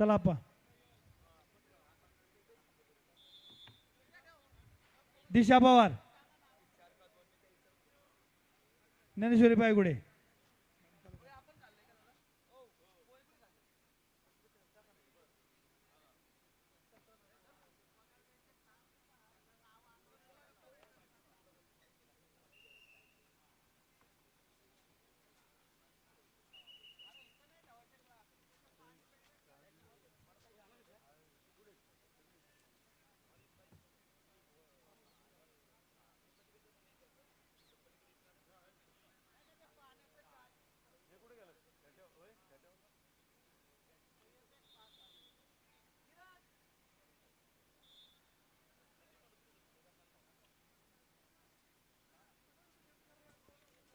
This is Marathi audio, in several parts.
चला आप्पा दिशा पवार. ज्ञानेश्वरी पायगुडे.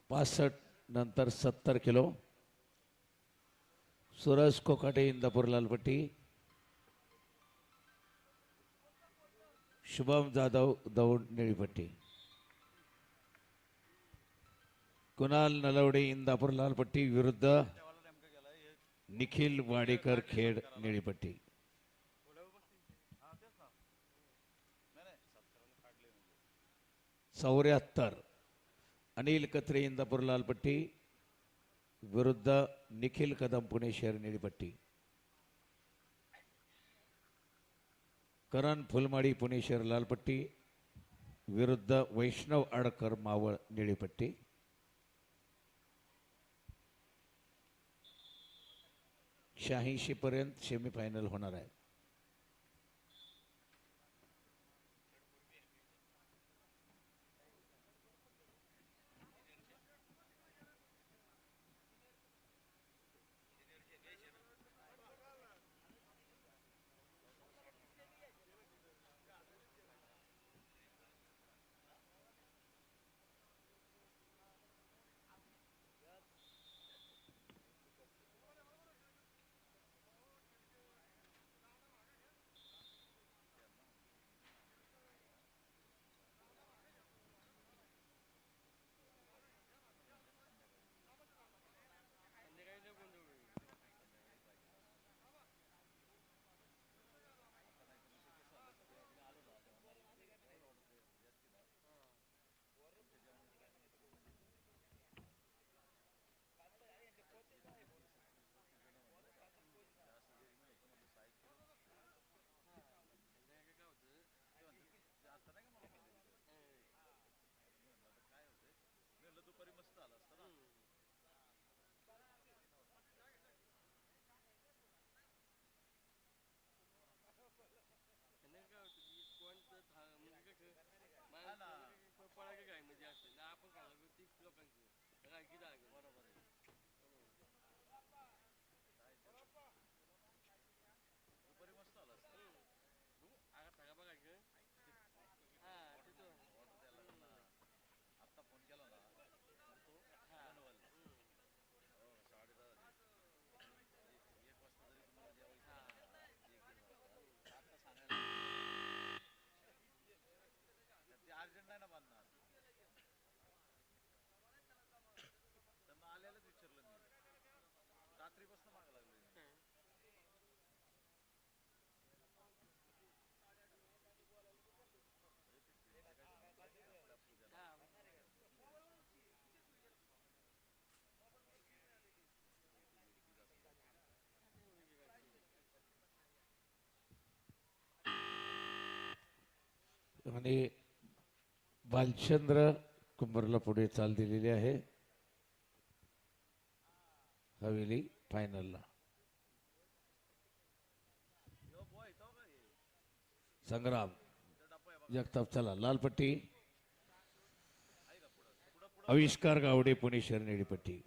पासष्ट नंतर सत्तर किलो. सुरज कोकाटे इंदापूर लालपट्टी. शुभम जाधव दौंड निळीपट्टी. कुणाल नलवडे इंदापूर लालपट्टी विरुद्ध निखिल वाडेकर खेड निळीपट्टी. चौऱ्याहत्तर. अनिल कत्रे इंदापूर लालपट्टी विरुद्ध निखिल कदम पुणे शहर निळीपट्टी करण फुलमाडी पुणे शहर लालपट्टी विरुद्ध वैष्णव आडकर मावळ निळीपट्टी शहाऐंशी पर्यंत सेमीफायनल होणार आहे. ಗಿಡ ಆಗಿದೆ ಬರೋಬರ म्हणे बालचंद्र कुंभारला पुढे चाल दिलेली आहे. हवेली फायनलला संग्राम. जगताप चला लालपट्टी. आविष्कार गावडे पुणे शहर निळीपट्टी